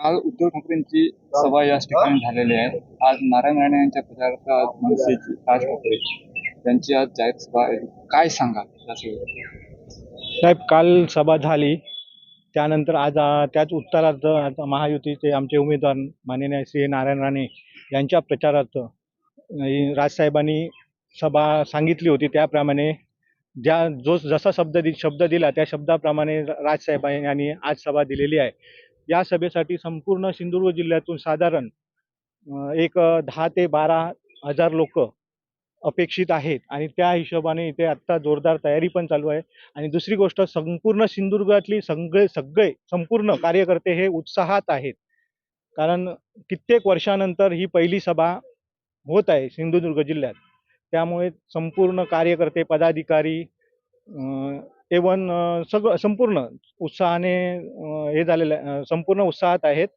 काल उद्धव ठाकरेंची सभा याच ठिकाणी झालेली आहे. आज नारायण राणे यांच्या प्रचारार्थ आज मनसेची राज ठाकरे यांची आज जाहीर सभा आहे. काय सांगा साहेब काल सभा झाली. त्यानंतर आज त्याच उत्तरार्थ आता महायुतीचे आमचे उमेदवार माननीय श्री नारायण राणे यांच्या प्रचारार्थ राजसाहेबांनी सभा सांगितली होती. त्याप्रमाणे ज्या जो जसा शब्द दि शब्द दिला त्या शब्दाप्रमाणे राजसाहेबांनी आज सभा दिलेली आहे. या सभेसाठी संपूर्ण सिंधुदुर्ग जिल्ह्यातून साधारण एक दहा ते बारा हजार लोक अपेक्षित आहेत. आणि त्या हिशोबाने इथे आत्ता जोरदार तयारी पण चालू आहे. आणि दुसरी गोष्ट संपूर्ण सिंधुदुर्गातली सगळे सगळे संपूर्ण कार्यकर्ते हे उत्साहात आहेत. कारण कित्येक वर्षानंतर ही पहिली सभा होत आहे सिंधुदुर्ग जिल्ह्यात. त्यामुळे संपूर्ण कार्यकर्ते पदाधिकारी एवन सगळं संपूर्ण उत्साहाने हे झालेलं आहे संपूर्ण उत्साहात आहेत.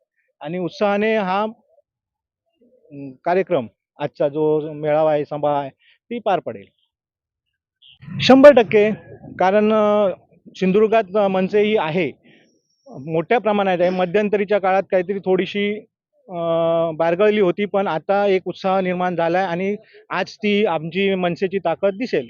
आणि उत्साहाने हा कार्यक्रम आजचा जो मेळावा आहे सभा आहे ती पार पडेल. शंभर टक्के कारण सिंधुदुर्गात मनसे ही आहे. मोठ्या प्रमाणात आहे. मध्यंतरीच्या काळात काहीतरी थोडीशी बारगळली होती पण आता एक उत्साह निर्माण झाला आहे आणि आज ती आमची मनसेची ताकद दिसेल.